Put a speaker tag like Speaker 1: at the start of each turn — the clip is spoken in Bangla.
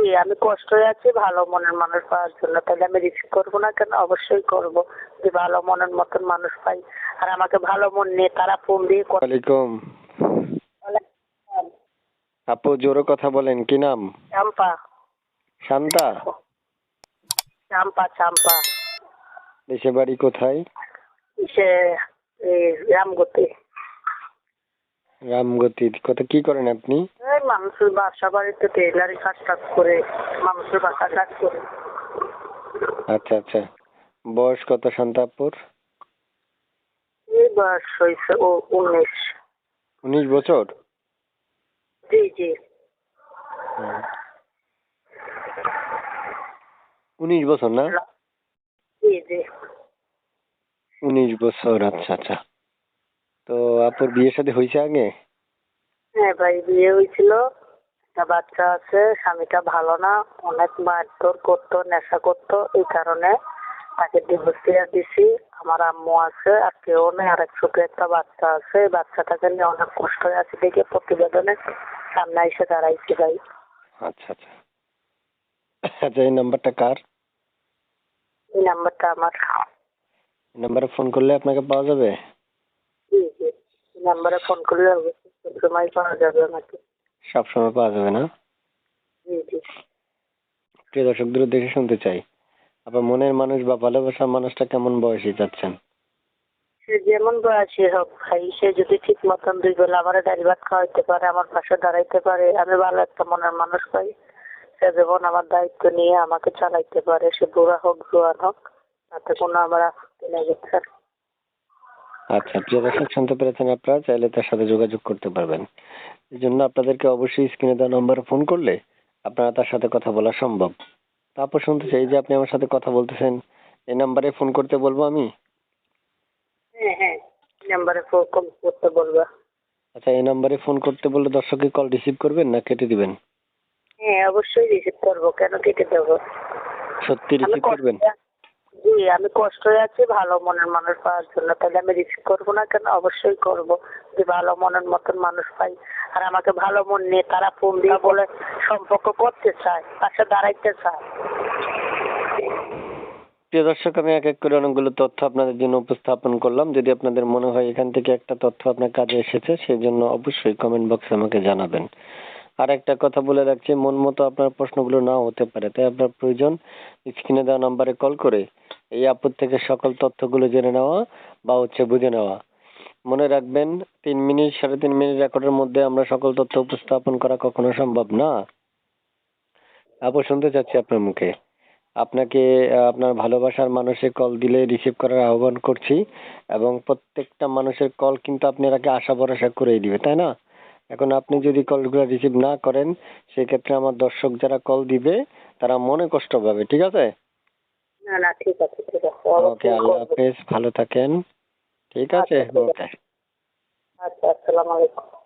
Speaker 1: আমি কষ্টই আছি ভালো মনের মানুষ পাওয়ার জন্য। তাহলে আমি রিস্ক করব না কেন? অবশ্যই করব যে ভালো মনের মতন মানুষ পাই। আর আমাকে ভালো মন নিয়ে তারা ফোন দিয়ে
Speaker 2: ওয়ালাইকুম। আপু জোরে কথা বলেন কি নাম?
Speaker 1: চাম্পা
Speaker 2: শান্তা
Speaker 1: চাম্পা চাম্পা
Speaker 2: দেশে বাড়ি কোথায়?
Speaker 1: সে রামগতি।
Speaker 2: রামগতি। কত কি করেন আপনি?
Speaker 1: মানুষের বাসা বাড়িতে টেলারি কাজ টাজ করে মানুষের বাসা কাজ করে।
Speaker 2: আচ্ছা আচ্ছা। বয়স কত শান্তা আপুর
Speaker 1: এই বয়স হয়েছে ও উনিশ।
Speaker 2: উনিশ বছর?
Speaker 1: জি জি।
Speaker 2: উনিশ বছর না?
Speaker 1: জি জি।
Speaker 2: উনিশ বছর আচ্ছা আচ্ছা। তো আপুর বিয়ে শাদী হয়েছে আগে?
Speaker 1: হ্যাঁ ভাই বিয়ে হয়েছিল। একটা বাচ্চা আছে স্বামীটা ভালো না অনেক মারধর করতো নেশা করতো এই কারণে তাকে ডিভোর্স দিয়ে দিছি। আমার আম্মু আছে আর কেউ নেই আর এক ছোট একটা বাচ্চা আছে। এই বাচ্চাটাকে নিয়ে অনেক কষ্ট হয়ে আছে দেখে প্রতিবেদনে সামনে এসে দাঁড়াইছি ভাই।
Speaker 2: আচ্ছা আচ্ছা। আচ্ছা এই নাম্বারটা কার?
Speaker 1: এই নাম্বারটা আমার।
Speaker 2: নাম্বারে ফোন করলে আপনাকে পাওয়া যাবে?
Speaker 1: জি জি। নাম্বারে ফোন করলে অবশ্যই। সবসময় পাওয়া যাবে আমাকে।
Speaker 2: সবসময় পাওয়া যাবে না?
Speaker 1: জি জি।
Speaker 2: প্রিয় দর্শকদের দেখে শুনতে চাই। আপনার মনের মানুষ বা ভালোবাসার মানুষটা কেমন বয়সী চাচ্ছেন
Speaker 1: সে যেমন বয়সী হোক ভাই সে যদি ঠিক মতন দুই বেলা আমার ডাড়ি ভাত খাওয়াইতে পারে আমার পাশে দাঁড়াইতে পারে আমি ভালো একটা মনের মানুষ পাই। সে যেমন আমার দায়িত্ব নিয়ে আমাকে চালাইতে পারে সে বুড়া হোক জোয়ান হোক তাতে কোনো আমার আপত্তি নেই। স্যার
Speaker 2: আচ্ছা প্রিয় দর্শক শুনতে পেরেছেন আপনারা? চাইলে তার সাথে যোগাযোগ করতে পারবেন। এই জন্য আপনাদেরকে অবশ্যই স্ক্রিনে দেওয়া নম্বরে ফোন করলে আপনারা তার সাথে কথা বলা সম্ভব। তারপর শুনতে চাই যে আপনি আমার সাথে কথা বলতেছেন এই নাম্বারে ফোন করতে বলব আমি?
Speaker 1: হ্যাঁ হ্যাঁ নাম্বারে ফোন করতে বলবা।
Speaker 2: আচ্ছা এই নাম্বারে ফোন করতে বললে দর্শককে কল রিসিভ করবেন না কেটে দিবেন?
Speaker 1: হ্যাঁ অবশ্যই রিসিভ করব। কেন কেটে দেবো?
Speaker 2: সত্যি রিসিভ করবেন?
Speaker 1: আমি কষ্টই আছি, ভালো মনের মানুষ পাওয়ার জন্য। তাহলে আমি রিস্ক করব না কেন? অবশ্যই করব যে ভালো মনের মতন মানুষ পাই। আর আমাকে ভালো মন নিয়ে তারা ফোন বলে সম্পর্ক করতে চায় পাশে দাঁড়াইতে চায়।
Speaker 2: প্রিয় দর্শক, আমি এক এক করে অনেকগুলো তথ্য আপনাদের জন্য উপস্থাপন করলাম। যদি আপনাদের মনে হয় এখান থেকে একটা তথ্য আপনার কাজে এসেছে সেই জন্য অবশ্যই কমেন্ট বক্সে আমাকে জানাবেন। আর একটা কথা বলে রাখছি, মন মতো আপনার প্রশ্নগুলো নাও হতে পারে, তাই আপনার প্রয়োজন স্ক্রিনে দেওয়া নাম্বারে কল করে এই আপদ থেকে সকল তথ্যগুলো জেনে নেওয়া বা হচ্ছে বুঝে নেওয়া। মনে রাখবেন, তিন মিনিট, সাড়ে তিন মিনিট রেকর্ডের মধ্যে আমরা সকল তথ্য উপস্থাপন করা কখনো সম্ভব না। আপু, শুনতে চাচ্ছি আপনার মুখে। আপনাকে আপনার ভালোবাসার মানুষে কল দিলে রিসিভ করার আহ্বান করছি এবং প্রত্যেকটা মানুষের কল কিন্তু আপনারাকে আশা ভরসা করেই দিবে, তাই না? এখন আপনি যদি কলগুলো রিসিভ না করেন, সেক্ষেত্রে আমার দর্শক যারা কল দিবে, তারা মনে কষ্ট পাবে, ঠিক আছে?
Speaker 1: না না ঠিক আছে ঠিক আছে।
Speaker 2: ওকে আল্লাহ হাফেজ ভালো থাকেন। ঠিক আছে
Speaker 1: আচ্ছা,
Speaker 2: ওকে।
Speaker 1: আচ্ছা আসসালামু আলাইকুম।